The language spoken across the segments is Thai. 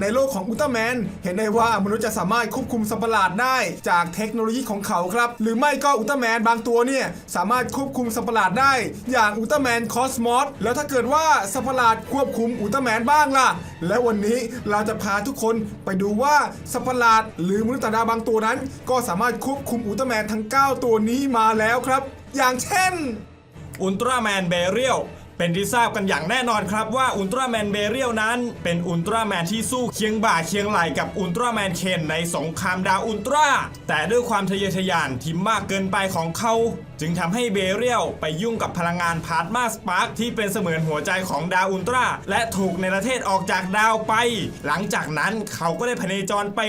ในโลกของอุลตร้าแมนเห็นได้ว่ามนุษย์จะสามารถควบคุมสัตว์ประหลาดได้จากเทคโนโลยีของเขาครับ หรือไม่ก็อุลตร้าแมนบางตัวเนี่ยสามารถควบคุมสัตว์ประหลาดได้ อย่างอุลตร้าแมนคอสมอสแล้วถ้าเกิดว่าสัตว์ประหลาดควบคุมอุลตร้าแมนบ้างล่ะ และวันนี้เราจะพาทุกคนไปดูว่าสัตว์ประหลาด หรือมนุษย์ต่างดาวบางตัวนั้น ก็สามารถควบคุมอุลตร้าแมนทั้ง 9 ตัวนี้มาแล้วครับ อย่างเช่นอุลตร้าแมนเบเรียล เป็นที่ทราบกันอย่างแน่นอนครับว่าอุลตร้าแมนเบเรียลนั้น เป็นอุลตร้าแมนที่สู้เคียงบ่าเคียงไหลกับอุลตร้าแมนเคนในสงครามดาวอุลตร้าแต่ด้วยความทะเยอทะยานที่มากเกินไปของเขา จึงทำให้เบเรียลไปยุ่งกับพลังงานพาร์ตมาสปาร์คที่เป็นเสมือนหัวใจของดาวอุลตร้าและถูกในประเทศออกจากดาวไป หลังจากนั้นเขาก็ได้พเนจรไป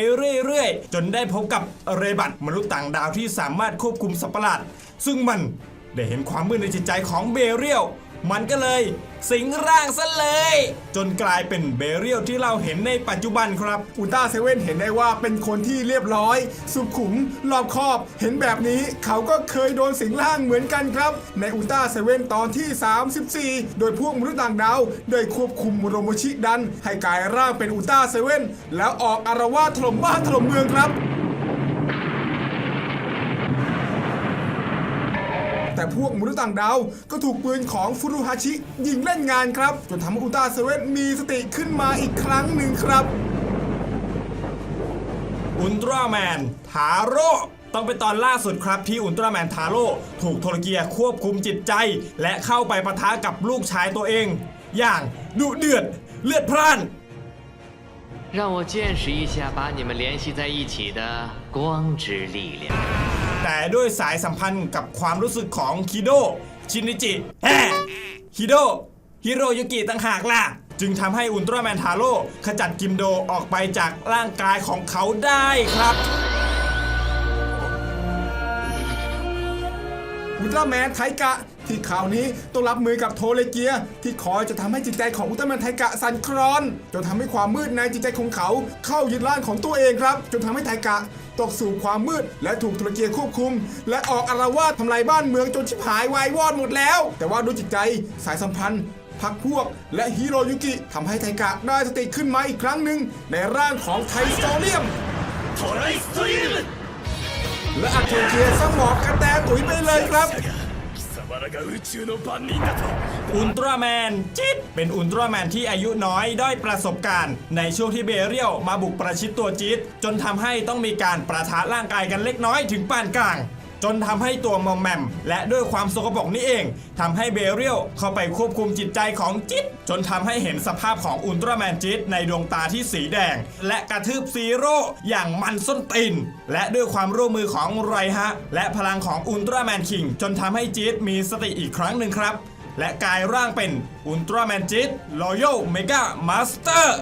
เรื่อยๆ จนได้พบกับเรบัตมนุษย์ต่างดาวที่สามารถควบคุมสัตว์ประหลาดซึ่งมันได้เห็นความมืดในจิตใจของเบเรียล มันก็เลยสิงร่างซะเลย จนกลายเป็นเบเรียลที่เราเห็นในปัจจุบันครับอุลตร้าเซเว่นเห็นได้ว่าเป็นคนที่เรียบร้อย สุขุมรอบคอบ เห็นแบบนี้เขาก็เคยโดนสิงร่างเหมือนกันครับ ในอุลตร้าเซเว่นตอนที่ 34 โดยพวกมนุษย์ต่างดาวได้ควบคุมโรโมชิดัน ให้กลายร่างเป็นอุลตร้าเซเว่นแล้วออกอารวาสถล่มบ้านถล่มเมืองครับ แต่ พวกมนุษย์ต่างดาวก็ถูกปืนของฟุรุฮาชิยิงเล่นงานครับ จนทำให้อุลตร้าเซเว่นมีสติขึ้นมาอีกครั้งหนึ่งครับ อุลตร้าแมนทาโร่ต้องเป็นตอนล่าสุดครับที่อุลตร้าแมนทาโร่ถูกโทรเกียควบคุมจิตใจ และเข้าไปปะทะกับลูกชายตัวเอง อย่างดุเดือด เลือดพร่าน 让我见识一下把你们联系在一起的光之力量。 แต่ด้วยสายสัมพันธ์กับความรู้สึกของคิโดชินิจิแฮคิโดฮิโรยุกิต่างหากล่ะ จึงทำให้อุลตร้าแมนทาโร่ขจัดกิมโดออกไปจากร่างกายของเขาได้ครับอุลตร้าแมนไทกะ ที่คราวนี้ต้องรับมือกับโทเลเกีย ที่คอยจะทำให้จิตใจของอุลตร้าแมนไทกะสั่นคลอน จนทำให้ความมืดในจิตใจของเขา เข้ายึดร่างของตัวเองครับ จนทำให้ไทกะ ตกสู่ความมืด และถูกโทเลเกียควบคุม และออกอารวาสทำลายบ้านเมืองจนชิบหายวายวอดหมดแล้ว แต่ว่าด้วยจิตใจสายสัมพันธ์พักพวก และฮิโรยุกิทำให้ไทกะได้สติขึ้นมาอีกครั้งหนึ่งในร่างของไทโซเลียมและอัดโทเกียสมองกระแตตุ๋ยไปเลยครับ อุลตร้าแมนจิตเป็นอุลตร้าแมนที่อายุน้อยด้อยประสบการณ์ ในช่วงที่เบเรียลมาบุกประชิดตัวจิตจนทำให้ต้องมีการประทะร่างกายกันเล็กน้อยถึงปานกลาง จนทำให้ตัวมอมแมม และด้วยความสกปรกนี่เองทำให้เบเรียลเข้าไปควบคุมจิตใจของจิต จนทำให้เห็นสภาพของอุลตร้าแมนจิตในดวงตาที่สีแดง และกระทืบซีโร่อย่างมันส้นตีนและด้วยความร่วมมือของไรฮะ และพลังของอุลตร้าแมนคิง จนทำให้จิตมีสติอีกครั้งหนึ่งครับ และกลายร่างเป็นอุลตร้าแมนจิตรอยัลเมกามาสเตอร์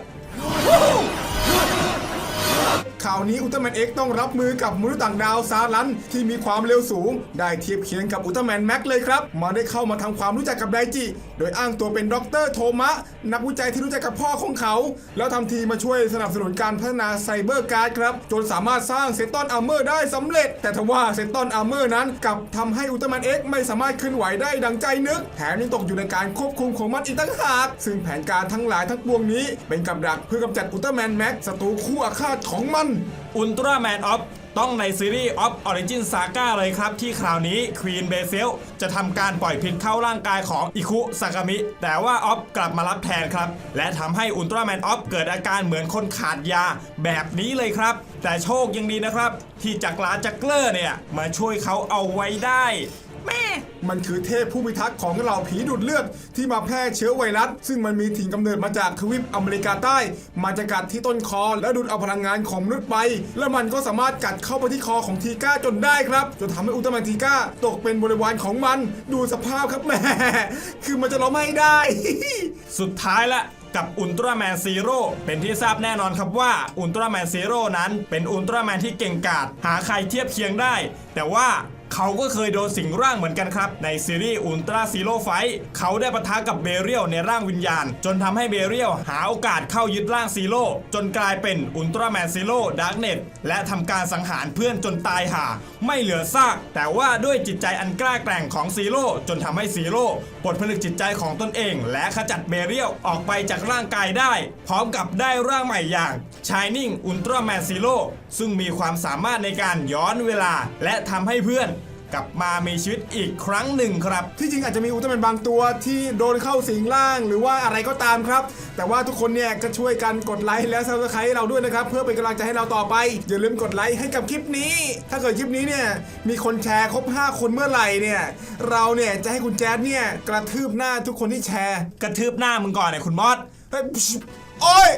ข่าวนี้อุลตร้าแมนเอ็กต้องรับมือกับมนุษย์ต่างดาวซาลันที่มีความเร็วสูง ได้เทียบเคียงกับอุลตร้าแมนแม็กเลยครับมาได้เข้ามาทำความรู้จักกับไดจิ โดยอ้างตัวเป็นด็อกเตอร์โทมะ นักวิจัยที่รู้จักกับพ่อของเขา แล้วทำทีมาช่วยสนับสนุนการพัฒนาไซเบอร์การ์ดครับ จนสามารถสร้างเซตตอนอาร์เมอร์ได้สำเร็จ แต่ทว่าเซตตอนอาร์เมอร์นั้นกลับทำให้อุลตร้าแมนเอ็กไม่สามารถเคลื่อนไหวได้ดังใจนึก แถมยังตกอยู่ในการควบคุมของมันอีกต่างหากซึ่งแผนการทั้งหลายทั้งปวงนี้ เป็นกับดักเพื่อกำจัดอุลตร้าแมนแม็กศัตรูคู่อาฆาตของมันอุลตร้าแมนออฟต้องในซีรีส์ออฟออริจินซาก้าเลยครับ ที่คราวนี้ควีนเบเซลจะทำการปล่อยพิษเข้าร่างกายของอิคุซากามิ แต่ว่าออฟกลับมารับแทนครับ และทำให้อุลตร้าแมนออฟเกิดอาการเหมือนคนขาดยาแบบนี้เลยครับ แต่โชคยังดีนะครับ ที่จักรลาจักเกอร์เนี่ย มาช่วยเขาเอาไว้ได้ แม่ มันคือเทพผู้พิทักษ์ของเหล่าผีดูดเลือดที่มาแพร่เชื้อไวรัส ซึ่งมันมีถิ่นกำเนิดมาจากทวีปอเมริกาใต้ มาจะกัดที่ต้นคอและดูดเอาพลังงานของมนุษย์ไป และมันก็สามารถกัดเข้าไปที่คอของทีก้าจนได้ครับจนทำให้อุลตร้าแมนทีก้าตกเป็นบริวารของมันดูสภาพครับแม่คือมันจะร้องไม่ได้ สุดท้ายละกับอุลตร้าแมนซีโร่เป็นที่ทราบแน่นอนครับว่าอุลตร้าแมนซีโร่นั้นเป็นอุลตร้าแมนที่เก่งกาจหาใครเทียบเคียงได้ แต่ว่า เขาก็เคยโดนสิงร่างเหมือนกันครับ ในซีรีส์อุลตร้าซีโร่ไฟเขาได้ปะทะกับเบเรียลในร่างวิญญาณ จนทำให้เบเรียลหาโอกาสเข้ายึดร่างซีโร่จนกลายเป็นอุลตร้าแมนซีโร่ดาร์กเน็ตและทำการสังหารเพื่อนจนตายห่า ไม่เหลือซาก แต่ว่าด้วยจิตใจอันกล้าแกร่งของซีโร่จนทำให้ซีโร่ปลดผลึกจิตใจของตนเอง และขจัดเบเรียลออกไปจากร่างกายได้ พร้อมกับได้ร่างใหม่อย่าง Shining Ultraman Zero ซึ่งมีความสามารถในการย้อนเวลา และทำให้เพื่อน กลับมามีชีวิตอีกครั้งหนึ่งครับ ที่จริงอาจจะมีอุลตร้าแมนบางตัวที่โดนเข้าสิงร่าง หรือว่าอะไรก็ตามครับ แต่ว่าทุกคนเนี่ยก็ช่วยกันกดไลค์และซับสไครต์เราด้วยนะครับ เพื่อเป็นกำลังใจให้เราต่อไป อย่าลืมกดไลค์ให้กับคลิปนี้ ถ้าเกิดคลิปนี้เนี่ยมีคนแชร์ครบ 5 คนเมื่อไหร่เนี่ยเราเนี่ยจะให้คุณแจ๊ดเนี่ยกระทืบหน้าทุกคนที่แชร์ กระทืบหน้ามึงก่อนเนี่ยคุณมอสเฮ้ยโอ้ย